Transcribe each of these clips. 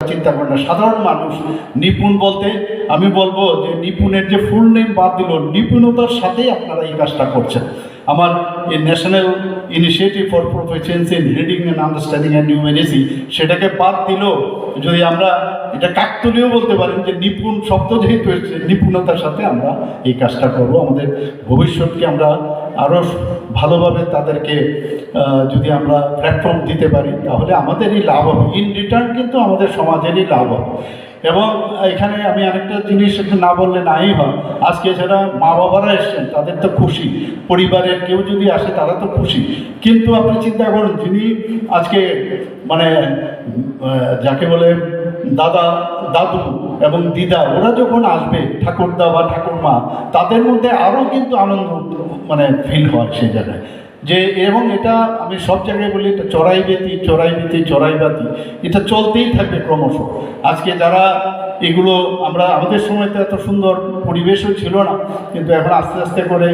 চিন্তা করে না সাধারণ মানুষ নিপুণ বলতে আমি বলব যে নিপুণের যে ফুল নেম বাদ দিল, নিপুণতার সাথেই আপনারা এই কাজটা করছেন। আমার এই national initiative for professions in reading and understanding and numeracy সেটাকে বাদ দিল, যদি আমরা এটা কাকতলীয় বলতে পারেন যে নিপুণ শব্দ যেহেতু নিপুণতার সাথে আমরা এই কাজটা করব। আমাদের ভবিষ্যৎকে আমরা আরও ভালোভাবে তাদেরকে যদি আমরা প্ল্যাটফর্ম দিতে পারি, তাহলে আমাদেরই লাভ হবে। ইন রিটার্ন কিন্তু আমাদের সমাজেরই লাভ হবে। এবং এখানে আমি আরেকটা জিনিস না বললে নাই হয়। আজকে যারা মা বাবারা এসছেন, তাদের তো খুশি। পরিবারের কেউ যদি আসে, তারা তো খুশি। কিন্তু আপনি চিন্তা করুন, যিনি আজকে মানে যাকে বলে দাদা, দাদু এবং দিদা, ওরা যখন আসবে, ঠাকুরদা বা ঠাকুরমা, তাদের মধ্যে আরও কিন্তু আনন্দ মানে ফিল হয় সেই জায়গায়। যে, এবং এটা আমি সব জায়গায় বলি, এটা চড়াই বেতি চড়াই বেতি, চড়াই বাতি, এটা চলতেই থাকবে ক্রমশ। আজকে যারা এগুলো আমরা আমাদের সময় তো এত সুন্দর পরিবেশও ছিল না, কিন্তু এখন আস্তে আস্তে করে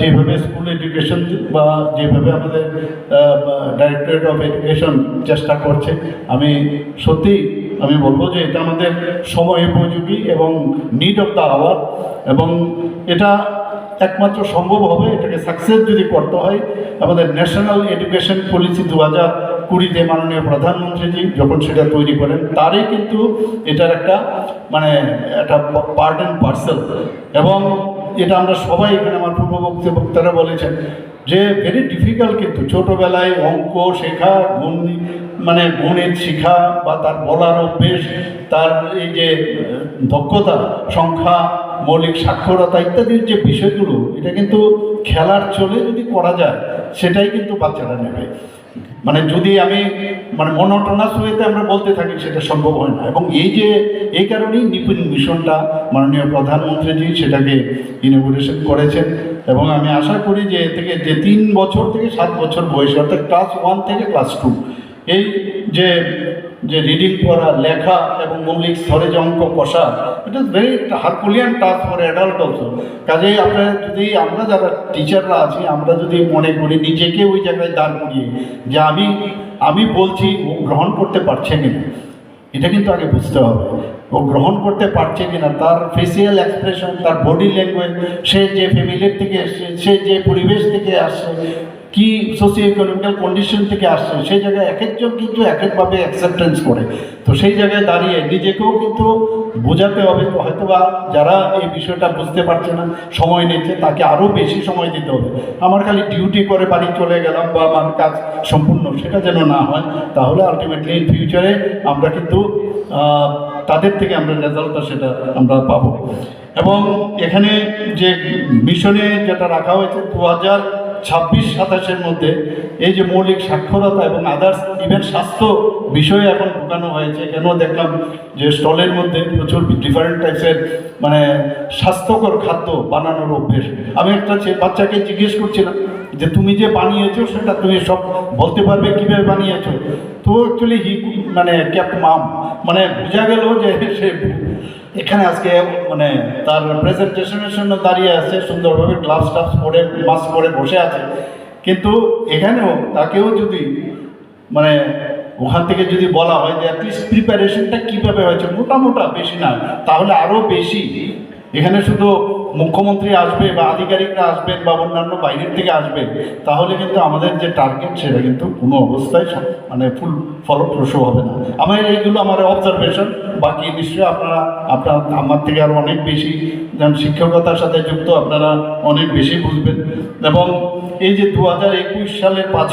যেভাবে স্কুল এডুকেশন বা যেভাবে আমাদের ডাইরেক্টরেট অফ এডুকেশন চেষ্টা করছে, আমি সত্যি আমি বলব যে এটা আমাদের সময় উপযোগী এবং নিড অফ দ্য আওয়ার এবং এটা একমাত্র সম্ভব হবে, এটাকে সাকসেস যদি করতে হয়, আমাদের ন্যাশনাল এডুকেশন পলিসি দু হাজার কুড়িতে মাননীয় প্রধানমন্ত্রীজি যখন সেটা তৈরি করেন, তারই কিন্তু এটার একটা মানে একটা পার্ট অ্যান্ড পার্সেল এবং এটা আমরা সবাই এখানে আমার পূর্ববক্তা বক্তারা বলেছেন যে ভেরি ডিফিকাল্ট কিন্তু। ছোটোবেলায় অঙ্ক শেখা, গুণ মানে গণিত শেখা বা তার বলার অভ্যেস, তার এই যে, দক্ষতা, সংখ্যা, মৌলিক সাক্ষরতা ইত্যাদির যে বিষয়গুলো, এটা কিন্তু খেলার চলে যদি করা যায়, সেটাই কিন্তু বাচ্চারা নেবে। মানে যদি আমি মানে মনোটনাস ওয়েতে আমরা বলতে থাকি, সেটা সম্ভব হয় না। এবং এই যে, এই কারণেই নিপুণ মিশনটা মাননীয় প্রধানমন্ত্রীজি সেটাকে ইনোগ্রেশন করেছেন। এবং আমি আশা করি যে, এ থেকে যে তিন বছর থেকে সাত বছর বয়সে, অর্থাৎ ক্লাস ওয়ান থেকে ক্লাস টু এই যে যে রিডিং পড়া, লেখা এবং মৌলিক স্তরে যে অঙ্ক কষা এটা very herculean task for adult also কাজেই আপনার যদি, আমরা যারা টিচাররা আছি, আমরা যদি মনে করি, নিজেকে ওই জায়গায় দাঁড় করিয়ে, যে আমি আমি বলছি, ও গ্রহণ করতে পারছে কিনা, এটা কিন্তু আগে বুঝতে হবে। ও গ্রহণ করতে পারছে কিনা, তার ফেসিয়াল এক্সপ্রেশন তার বডি ল্যাঙ্গুয়েজ সে যে ফ্যামিলির থেকে এসছে, সে যে পরিবেশ থেকে আসছে কি সোশিও ইকোনমিক্যাল কন্ডিশন থেকে আসছে, সেই জায়গায় এক একজন কিন্তু এক একভাবে অ্যাকসেপ্টেন্স করে। তো সেই জায়গায় দাঁড়িয়ে নিজেকেও কিন্তু বোঝাতে হবে তো হয়তো বা যারা এই বিষয়টা বুঝতে পারছে না, সময় নিচ্ছে, তাকে আরও বেশি সময় দিতে হবে। আমার খালি ডিউটি করে বাড়ি চলে গেলাম বা আমার কাজ সম্পূর্ণ সেটা যেন না হয়, তাহলে আলটিমেটলি ইন ফিউচারে আমরা কিন্তু তাদের থেকে আমরা রেজাল্টটা সেটা আমরা পাবো। এবং এখানে যে মিশনে যেটা রাখা হয়েছে, দু হাজার ছাব্বিশ সাতাশের মধ্যে এই যে মৌলিক সাক্ষরতা এবং আদার্স ইভেন স্বাস্থ্য বিষয়ে এখন ঢুকানো হয়েছে। কেন দেখলাম যে স্টলের মধ্যে প্রচুর ডিফারেন্ট টাইপসের মানে স্বাস্থ্যকর খাদ্য বানানোর অভ্যেস। আমি একটা বাচ্চাকে জিজ্ঞেস করছিলাম যে, তুমি যে বানিয়েছো সেটা তুমি সব বলতে পারবে কীভাবে বানিয়েছো? তো অ্যাকচুয়ালি হি মানে ক্যাপ মাম মানে বোঝা গেল যে সে এখানে আজকে মানে তার প্রেজেন্টেশনের জন্য দাঁড়িয়ে আছে, সুন্দরভাবে গ্লাভস টাভস পরে মাস্ক পরে বসে আছে। কিন্তু এখানেও তাকেও যদি মানে ওখান থেকে যদি বলা হয় যে অ্যাটলিস্ট প্রিপারেশনটা কীভাবে হয়েছে মোটা মোটা বেশি না, তাহলে আরও বেশি। এখানে শুধু মুখ্যমন্ত্রী আসবে বা আধিকারিকরা আসবেন বা অন্যান্য বাইরের থেকে আসবে তাহলে কিন্তু আমাদের যে টার্গেট সেটা কিন্তু কোনো অবস্থায় মানে ফুল ফলপ্রসূ হবে না। আমার এইগুলো আমার অবজারভেশন বাকি বিষয়ে আপনারা, আপনার, আমার থেকে আরও অনেক বেশি শিক্ষকতার সাথে যুক্ত, আপনারা অনেক বেশি বুঝবেন। এবং এই যে দু হাজার একুশ সালে পাঁচ